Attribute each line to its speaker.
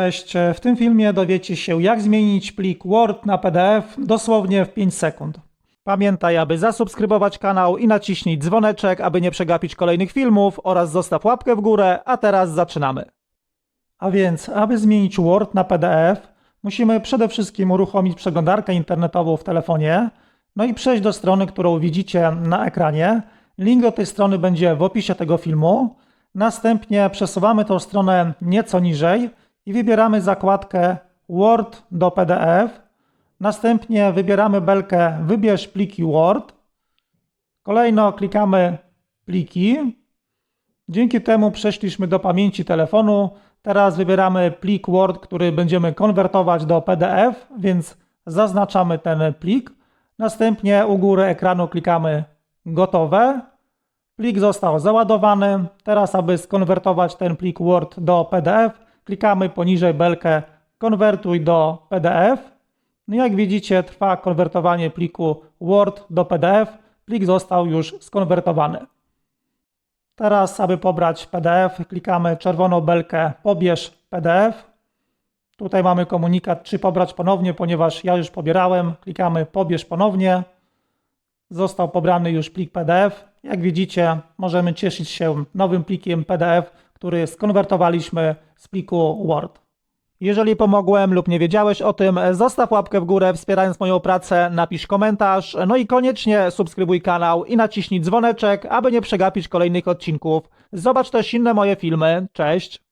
Speaker 1: Cześć, w tym filmie dowiecie się jak zmienić plik Word na PDF dosłownie w 5 sekund. Pamiętaj, aby zasubskrybować kanał i naciśnij dzwoneczek, aby nie przegapić kolejnych filmów oraz zostaw łapkę w górę, a teraz zaczynamy. A więc, aby zmienić Word na PDF, musimy przede wszystkim uruchomić przeglądarkę internetową w telefonie, no i przejść do strony, którą widzicie na ekranie. Link do tej strony będzie w opisie tego filmu. Następnie przesuwamy tą stronę nieco niżej i wybieramy zakładkę Word do PDF. Następnie wybieramy belkę Wybierz pliki Word. Kolejno klikamy pliki. Dzięki temu przeszliśmy do pamięci telefonu. Teraz wybieramy plik Word, który będziemy konwertować do PDF, więc zaznaczamy ten plik. Następnie u góry ekranu klikamy Gotowe. Plik został załadowany. Teraz, aby skonwertować ten plik Word do PDF, klikamy poniżej belkę Konwertuj do PDF. No jak widzicie, trwa konwertowanie pliku Word do PDF. Plik został już skonwertowany. Teraz, aby pobrać PDF, klikamy czerwoną belkę Pobierz PDF. Tutaj mamy komunikat, czy pobrać ponownie, ponieważ ja już pobierałem. Klikamy Pobierz ponownie. Został pobrany już plik PDF. Jak widzicie, możemy cieszyć się nowym plikiem PDF, który skonwertowaliśmy z pliku Word. Jeżeli pomogłem lub nie wiedziałeś o tym, zostaw łapkę w górę wspierając moją pracę, napisz komentarz, no i koniecznie subskrybuj kanał i naciśnij dzwoneczek, aby nie przegapić kolejnych odcinków. Zobacz też inne moje filmy. Cześć!